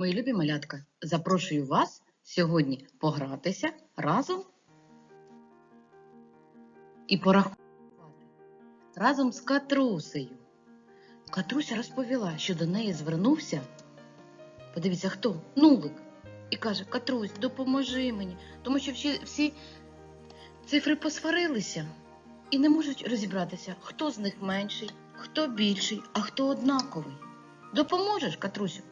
Мої любі малятка, запрошую вас сьогодні погратися разом і порахувати разом з Катрусею. Катруся розповіла, що до неї звернувся. Подивіться, хто? Нулик. І каже: Катрусь, допоможи мені, тому що всі, всі цифри посварилися і не можуть розібратися, хто з них менший, хто більший, а хто однаковий. Допоможеш, Катрусю?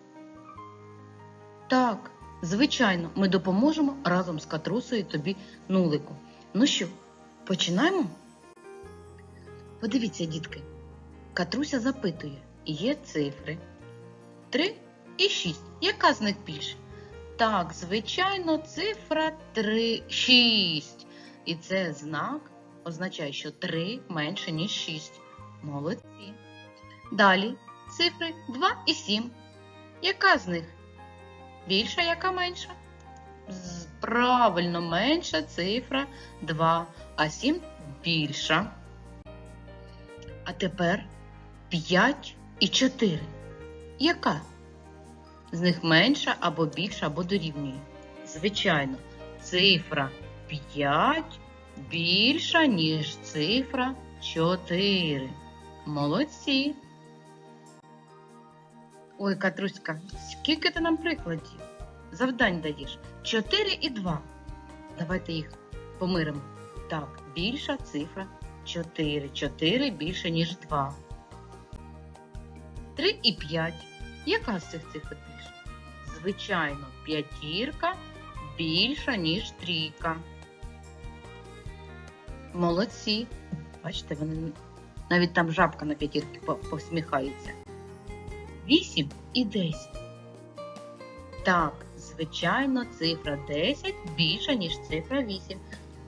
Так, звичайно, ми допоможемо разом з Катрусею тобі нулику. Ну що, починаємо? Подивіться, дітки. Катруся запитує, є цифри 3 і 6. Яка з них більше? Так, звичайно, цифра 3, 6. І це знак означає, що 3 менше, ніж 6. Молодці. Далі цифри 2 і 7. Яка з них? Більша, яка менша? Правильно, менша цифра 2, а 7 більша. А тепер 5 і 4. Яка? З них менша або більша, або дорівнює. Звичайно, цифра 5 більша, ніж цифра 4. Молодці. Ой, Катруська, скільки ти нам прикладів? Завдань даєш? 4 і 2. Давайте їх помиримо. Так, більша цифра 4. 4 більше, ніж 2. 3 і 5. Яка з цих цифр більша? Звичайно, п'ятірка більша, ніж трійка. Молодці. Бачите, вони навіть там жабка на п'ятірки посміхається. 8 і 10. Так, звичайно, цифра 10 більша, ніж цифра 8.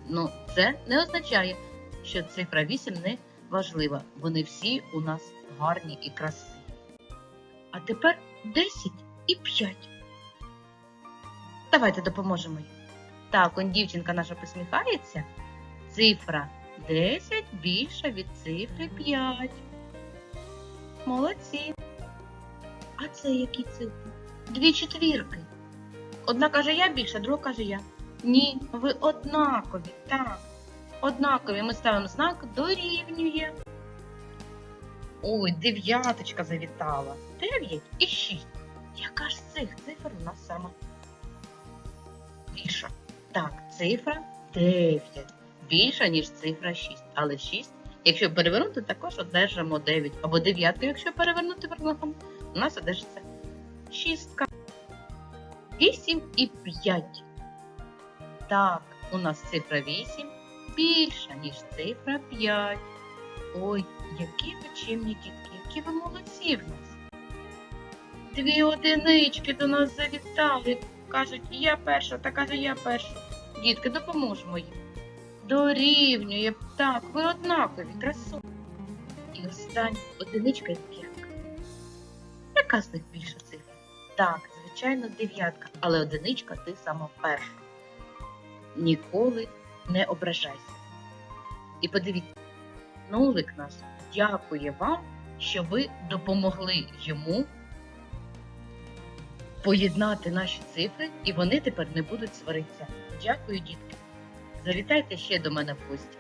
Ну, це не означає, що цифра 8 не важлива. Вони всі у нас гарні і красиві. А тепер 10 і 5. Давайте допоможемо. Так, он дівчинка наша посміхається. Цифра 10 більша від цифри 5. Молодці. А це які цифри? Дві четвірки. Одна каже я більша, друга каже я. Ні, ви однакові, так. Однакові. Ми ставимо знак дорівнює. Ой, дев'яточка завітала. Дев'ять і шість. Яка ж з цих цифр у нас сама більша? Так, цифра 9. Більша, ніж цифра 6. Але 6, якщо перевернути, також одержимо 9. Або дев'ятку, якщо перевернути вернухом, у нас одержиться шістка. 8 і 5. Так, у нас цифра 8 більша, ніж цифра 5. Ой, які ви чимні дітки, які ви молодці в нас. Дві одинички до нас завітали. Кажуть, я перша, та каже, я перша. Дітки, допоможемо їм. Дорівнює. Так, ви однакові, красу. І остання одиничка і п'ятка. Яка з них більша цифра? Так, звичайно, дев'ятка, але одиничка ти сама перша. Ніколи не ображайся. І подивіться, нулик наш дякує вам, що ви допомогли йому поєднати наші цифри, і вони тепер не будуть сваритися. Дякую, дітки. Завітайте ще до мене в гості.